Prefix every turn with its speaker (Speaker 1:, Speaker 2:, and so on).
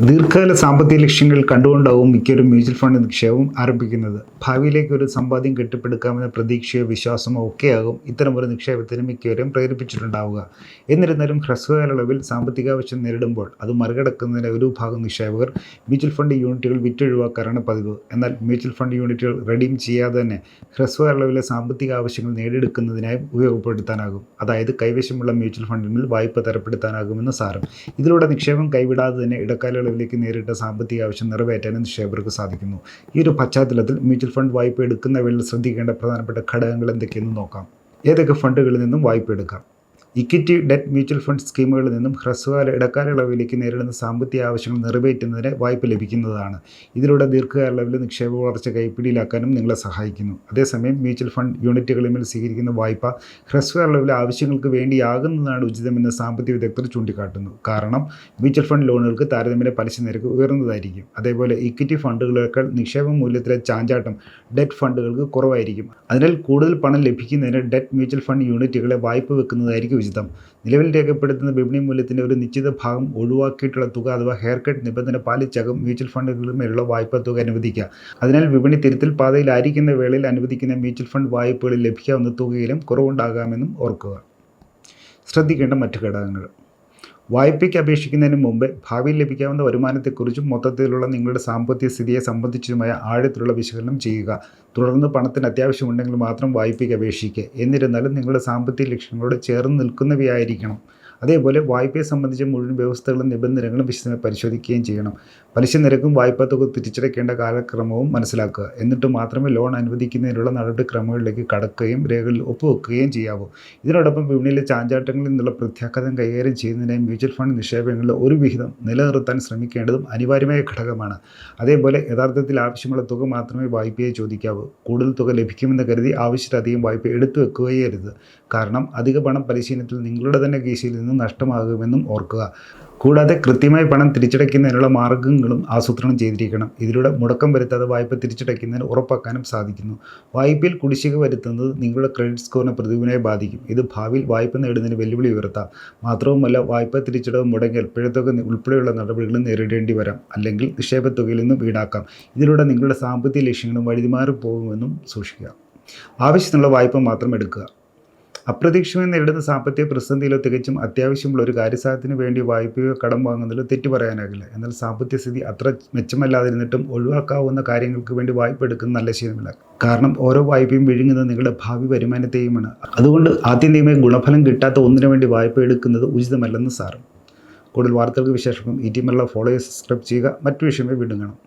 Speaker 1: ദീർഘകാല സാമ്പത്തിക ലക്ഷ്യങ്ങൾ കണ്ടുകൊണ്ടാവും മിക്കവരും മ്യൂച്വൽ ഫണ്ട് നിക്ഷേപം ആരംഭിക്കുന്നത്. ഭാവിയിലേക്ക് ഒരു സമ്പാദ്യം കെട്ടിപ്പടുക്കാമെന്ന പ്രതീക്ഷയോ വിശ്വാസമോ ഒക്കെയാകും ഇത്തരമൊരു നിക്ഷേപത്തിന് മിക്കവരും പ്രേരിപ്പിച്ചിട്ടുണ്ടാവുക. എന്നിരുന്നാലും ഹ്രസ്വകാലയളവിൽ സാമ്പത്തിക ആവശ്യം നേരിടുമ്പോൾ അത് മറികടക്കുന്നതിന് ഒരു ഭാഗം നിക്ഷേപകർ മ്യൂച്വൽ ഫണ്ട് യൂണിറ്റുകൾ വിറ്റൊഴിവാക്കാറാണ് പതിവ്. എന്നാൽ മ്യൂച്വൽ ഫണ്ട് യൂണിറ്റുകൾ റെഡീം ചെയ്യാതെ തന്നെ ഹ്രസ്വകാലയളവിലെ സാമ്പത്തിക ആവശ്യങ്ങൾ നേടിയെടുക്കുന്നതിനായി ഉപയോഗപ്പെടുത്താനാകും. അതായത് കൈവശമുള്ള മ്യൂച്വൽ ഫണ്ടിൽ വായ്പ തരപ്പെടുത്താനാകുമെന്ന് സാരം. ഇതിലൂടെ നിക്ഷേപം കൈവിടാതെ തന്നെ ഇടക്കാലയളവിലേക്ക് നേരിട്ട സാമ്പത്തിക ആവശ്യം നിറവേറ്റാനും നിക്ഷേപകർക്ക് സാധിക്കുന്നു. ഈ ഒരു പശ്ചാത്തലത്തിൽ മ്യൂച്വൽ ഫണ്ട് വായ്പ എടുക്കുന്ന വേളയിൽ ശ്രദ്ധിക്കേണ്ട പ്രധാനപ്പെട്ട ഘടകങ്ങൾ എന്തൊക്കെയെന്ന് നോക്കാം. ഏതൊക്കെ ഫണ്ടുകളിൽ നിന്നും വായ്പ എടുക്കാം? ഇക്വിറ്റി ഡെറ്റ് മ്യൂച്വൽ ഫണ്ട് സ്കീമുകളിൽ നിന്നും ഹ്രസ്വകാല ഇടക്കാലയളവിലേക്ക് നേരിടുന്ന സാമ്പത്തിക ആവശ്യങ്ങൾ നിറവേറ്റുന്നതിന് വായ്പ ലഭിക്കുന്നതാണ്. ഇതിലൂടെ ദീർഘകാലയളവിൽ നിക്ഷേപ വളർച്ച കൈപ്പിടിയിലാക്കാനും നിങ്ങളെ സഹായിക്കുന്നു. അതേസമയം മ്യൂച്വൽ ഫണ്ട് യൂണിറ്റുകളിൽ സ്വീകരിക്കുന്ന വായ്പ ഹ്രസ്വകാലയളവിലെ ആവശ്യങ്ങൾക്ക് വേണ്ടിയാകുന്നതാണ് ഉചിതമെന്ന് സാമ്പത്തിക വിദഗ്ധർ ചൂണ്ടിക്കാട്ടുന്നു. കാരണം മ്യൂച്വൽ ഫണ്ട് ലോണുകൾക്ക് താരതമ്യേന പലിശ നിരക്ക് ഉയർന്നതായിരിക്കും. അതേപോലെ ഇക്വിറ്റി ഫണ്ടുകളേക്കാൾ നിക്ഷേപ മൂല്യത്തിലെ ചാഞ്ചാട്ടം ഡെറ്റ് ഫണ്ടുകൾക്ക് കുറവായിരിക്കും. അതിനാൽ കൂടുതൽ പണം ലഭിക്കുന്നതിന് ഡെറ്റ് മ്യൂച്വൽ ഫണ്ട് യൂണിറ്റുകളെ വായ്പ വെക്കുന്നതായിരിക്കും ഉചിതം. നിലവിൽ രേഖപ്പെടുത്തുന്ന വിപണി മൂല്യത്തിന്റെ ഒരു നിശ്ചിത ഭാഗം ഒഴിവാക്കിയിട്ടുള്ള തുക അഥവാ ഹെയർ കട്ട് നിബന്ധന പാലിച്ചകം മ്യൂച്വൽ ഫണ്ടുകളിന്മേലുള്ള വായ്പാ തുക അനുവദിക്കുക. അതിനാൽ വിപണി തിരുത്തൽ പാതയിലായിരിക്കുന്ന വേളയിൽ അനുവദിക്കുന്ന മ്യൂച്വൽ ഫണ്ട് വായ്പകളിൽ ലഭിക്കാവുന്ന തുകയിലും കുറവുണ്ടാകാമെന്നും ഓർക്കുക. ശ്രദ്ധിക്കേണ്ട മറ്റു ഘടകങ്ങൾ. വായ്പയ്ക്ക് അപേക്ഷിക്കുന്നതിന് മുമ്പ് ഭാവിയിൽ ലഭിക്കാവുന്ന വരുമാനത്തെക്കുറിച്ചും മൊത്തത്തിലുള്ള നിങ്ങളുടെ സാമ്പത്തിക സ്ഥിതിയെ സംബന്ധിച്ചുമായ ആഴത്തിലുള്ള വിശകലനം ചെയ്യുക. തുടർന്ന് പണത്തിന് അത്യാവശ്യമുണ്ടെങ്കിൽ മാത്രം വായ്പയ്ക്ക് അപേക്ഷിക്കുക. എന്നിരുന്നാലും നിങ്ങളുടെ സാമ്പത്തിക ലക്ഷ്യങ്ങളോട് ചേർന്ന് നിൽക്കുന്നവയായിരിക്കണം. അതേപോലെ വായ്പയെ സംബന്ധിച്ച മുഴുവൻ വ്യവസ്ഥകളും നിബന്ധനകളും വിശദമായി പരിശോധിക്കുകയും ചെയ്യണം. പലിശ നിരക്കും വായ്പാ തുക തിരിച്ചടയ്ക്കേണ്ട കാലക്രമവും മനസ്സിലാക്കുക. എന്നിട്ട് മാത്രമേ ലോൺ അനുവദിക്കുന്നതിനുള്ള നടപടിക്രമങ്ങളിലേക്ക് കടക്കുകയും രേഖകളിൽ ഒപ്പുവെക്കുകയും ചെയ്യാവൂ. ഇതിനോടൊപ്പം വിപണിയിലെ ചാഞ്ചാട്ടങ്ങളിൽ നിന്നുള്ള പ്രത്യാഘാതം കൈകാര്യം ചെയ്യുന്നതിനായി മ്യൂച്വൽ ഫണ്ട് നിക്ഷേപങ്ങളുടെ ഒരു വിഹിതം നിലനിർത്താൻ ശ്രമിക്കേണ്ടതും അനിവാര്യമായ ഘടകമാണ്. അതേപോലെ യഥാർത്ഥത്തിൽ ആവശ്യമുള്ള തുക മാത്രമേ വായ്പയെ ചോദിക്കാവൂ. കൂടുതൽ തുക ലഭിക്കുമെന്ന് കരുതി ആവശ്യത്തിലധികം വായ്പ എടുത്തു വെക്കുകയരുത് കാരണം അധിക പണം പരിശീലനത്തിൽ നിങ്ങളുടെ തന്നെ കീശയിൽ നിന്ന് നഷ്ടമാകുമെന്നും ഓർക്കുക. കൂടാതെ കൃത്യമായി പണം തിരിച്ചടയ്ക്കുന്നതിനുള്ള മാർഗങ്ങളും ആസൂത്രണം ചെയ്തിരിക്കണം. ഇതിലൂടെ മുടക്കം വരുത്താതെ വായ്പ തിരിച്ചടയ്ക്കുന്നതിന് ഉറപ്പാക്കാനും സാധിക്കുന്നു. വായ്പയിൽ കുടിശ്ശിക വരുത്തുന്നത് നിങ്ങളുടെ ക്രെഡിറ്റ് സ്കോറിനെ പ്രതികൂലമായി ബാധിക്കും. ഇത് ഭാവിയിൽ വായ്പ നേടുന്നതിന് വെല്ലുവിളി ഉയർത്താം. മാത്രവുമല്ല വായ്പ തിരിച്ചടവ് മുടങ്ങിയാൽ പിഴത്തുക ഉൾപ്പെടെയുള്ള നടപടികളും നേരിടേണ്ടി വരാം. അല്ലെങ്കിൽ നിക്ഷേപ തുകയിൽ നിന്നും വീടാക്കാം. ഇതിലൂടെ നിങ്ങളുടെ സാമ്പത്തിക ലക്ഷ്യങ്ങളും വഴിമാറി പോകുമെന്നും സൂക്ഷിക്കുക. ആവശ്യത്തിനുള്ള വായ്പ മാത്രം എടുക്കുക. അപ്രതീക്ഷിതമായി നേരിടുന്ന സാമ്പത്തിക പ്രതിസന്ധിയിലോ തികച്ചും അത്യാവശ്യമുള്ള ഒരു കാര്യസാധ്യത്തിന് വേണ്ടി വായ്പയോ കടം വാങ്ങുന്നതിലോ തെറ്റു പറയാനാകില്ല എന്നാൽ സാമ്പത്തിക സ്ഥിതി അത്ര മെച്ചമല്ലാതിരുന്നിട്ടും ഒഴിവാക്കാവുന്ന കാര്യങ്ങൾക്ക് വേണ്ടി വായ്പ എടുക്കുന്നത് നല്ല ശീലമില്ല. കാരണം ഓരോ വായ്പയും വിഴുങ്ങുന്നത് നിങ്ങളുടെ ഭാവി വരുമാനത്തെയുമാണ്. അതുകൊണ്ട് ആത്യന്തികമായി ഗുണഫലം കിട്ടാത്ത ഒന്നിനു വേണ്ടി വായ്പ എടുക്കുന്നത് ഉചിതമല്ലെന്ന് സാറും കൂടുതൽ വാർത്തകൾക്ക് വിശേഷം ഈ ടീമിലുള്ള ഫോളോയേഴ്സ് സബ്സ്ക്രൈബ് ചെയ്യുക. മറ്റു വിഷയമേ കാണാം.